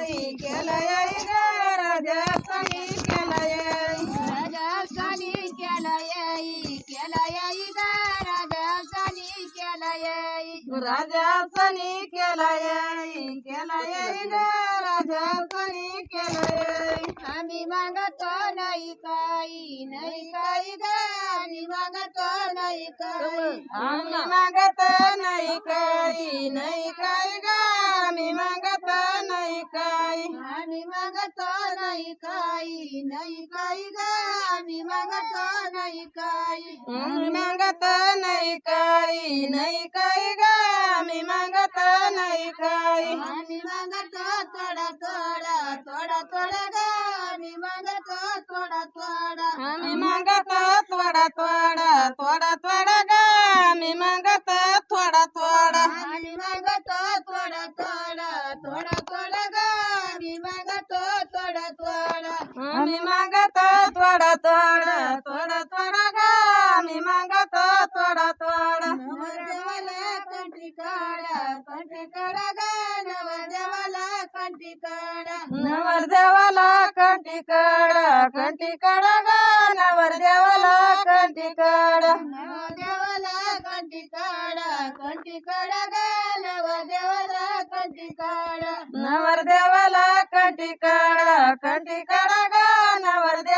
केलंय ग राजस्थानी केलंय राजस्थानी केलंय केलंय ग राजस्थानी केलंय राजस्थानी केलंय आम्ही मागतो नाही काही नाही काही ग आम्ही मागतो नाही काही. आम्ही मागत नाही काही नाही मागतो नाही काही नाही काही ग आम्ही मागतो नाही काही. आम्ही मागत नाही काही नाही काही ग आम्ही मागत नाही काही. आम्ही मागतो थोडा थोडा थोडा थोडा ग आम्ही मागतो थोडा थोडा. आम्ही मागत थोडा थोडा थोडा थोडा ग थोडा थोडा थोडा थोडा ग. आम्ही मागत थोडा थोडा नवरदेवाला कंठी काढा कंठी काढा ग. नवरदेवाला कंठी काढा. नवरदेवाला कंठी काढा कंठी काढा ग. नवरदेवाला कंठी काढा. नवरदेवाला कंठी काढा कंठी काढा ग. नवरदेवाला कंठी काढा. नवरदेवाला कंठी काढा कंठी काढा ग. नवरदेवाला कंठी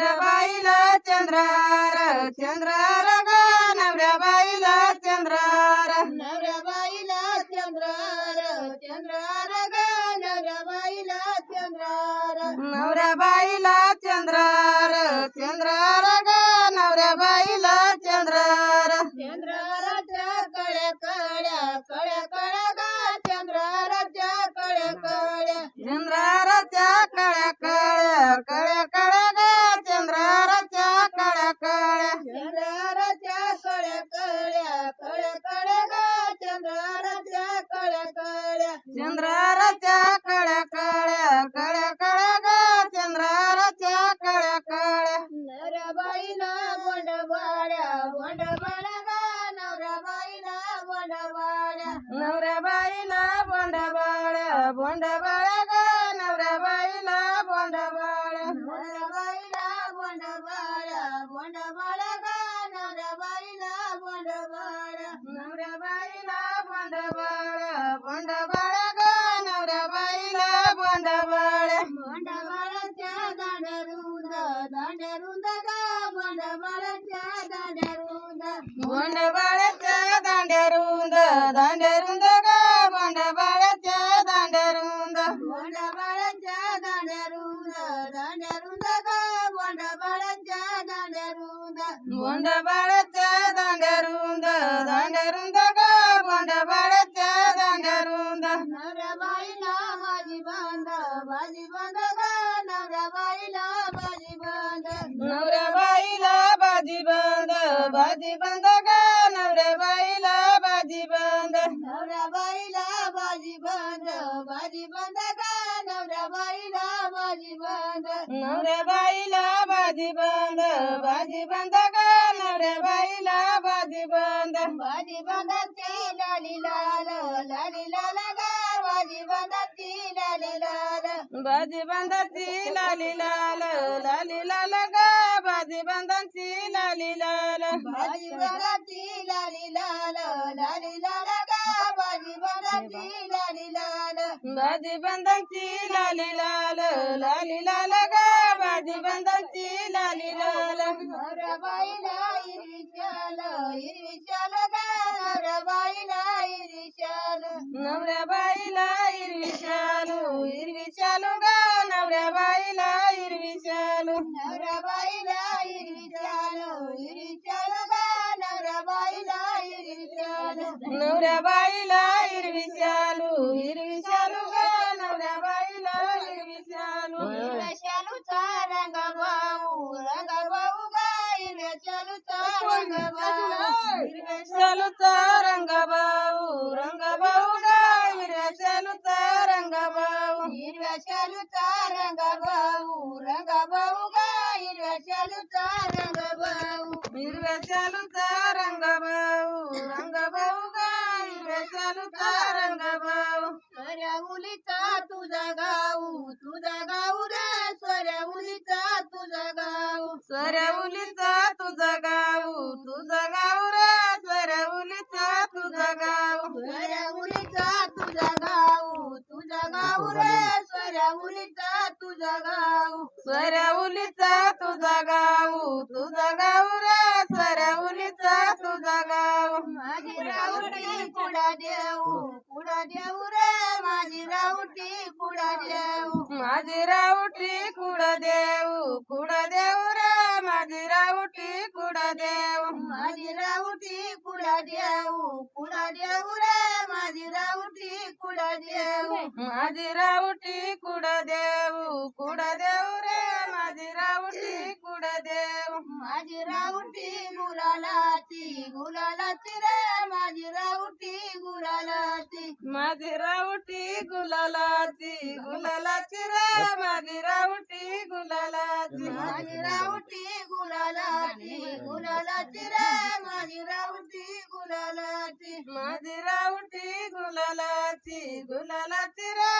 चंद्र चंद्र चंद्रार चंद्रार चंद्राराच्या कळ्या कळ्या कळ्या कळ्या ग चंद्राराच्या कळ्या कळ्या नवऱ्या बाईला बोंडबाड्या बोंडबाड्या. ग दांड्या रुंद ग बोंडबाळाच्या दांड्या रुंद बोंडा बाळ्याच्या दांड्या रुंद दांड्या रुंद ग बोंडा बाळ्याच्या दांड्या रुंद बोंडबाळाच्या दांड्या रुंद दांड्या रुंद ग बोंडबाळाच्या दांड्या रुंद बोंडा बाळ्याच्या दांड्या रुंद दांड्या रुंद ग बोंडा बाळ्याच्या दांड्या रुंद नवऱ्या बाईला माझी बांध बाजी बांध बाजी बंद ग नवऱ्या बाईला बाजी बंद नवऱ्या बाईला बाजी बांध बाजी बांध ग नवऱ्या बाईला बाजी बांध नवऱ्या बाईला बाजी बंद बाजी बंद ग नवऱ्या बाईला बाजी बंद बाजी बांधाची लाली लाल लाली लाल ग बाजी बांधाची लाली लाल बाजी बंदाची लाली लाल लाली लाल ग बंदाची लाली लाल. बाजी बांधाची लाली लाल लाली लाल ग बाजी बांधाची लाली लाल. बाजी बंदाची लाली लाल लाली लाल ग बाजी बंदाची लाली लाल. बाईला हिरवी चाल हिरवी हिरवी चाल हिरवी चाल ग नवऱ्या बाईला हिरवी चाल नवऱ्या बाईला हिरवी शालू हिरवी शालू ग नवऱ्या बाईला हिरवी शालू हिरव्या शालूचा रंग भाऊ मुलीचा तुझा गाऊ तुझा गाऊ रे सोऱ्या मुलीचा तुझा गाऊ सऱ्या उलीचा तुझा गाऊ तुझा गाऊ रे सऱ्या उलीचा तुझा गाऊ सोऱ्या मुलीचा तुझा गाऊ तुझा गाऊ रे सोऱ्या मुलीचा तुझा गाऊ सऱ्या उलीचा तुझा गाऊ तुझा गाऊ रे सऱ्या उलीचा तुझा गाऊ माझी राऊटी कुडा देऊ कुडा देऊ. रे माझी राऊटी कुडा देऊ. माझी राऊटी कुड देऊ कुड देऊ रे माझी राऊटी कुड देऊ. माझी राऊटी कुडा देऊ. कुडा देऊ रे माझी राऊटी कुडा देऊ. माझी राऊटी कुड देऊ कुड देऊ रे देऊ माझी राऊटी गुलालाची गुलालाची रे माझी राऊटी गुलालाची. माझी राऊटी गुलालाची गुलालाची रे माझी राऊटी गुलालाची. माझी राऊटी गुलालाची गुलालाची रे माझी राऊटी गुलालाची. माझी राऊटी गुलालाची गुलालाची रे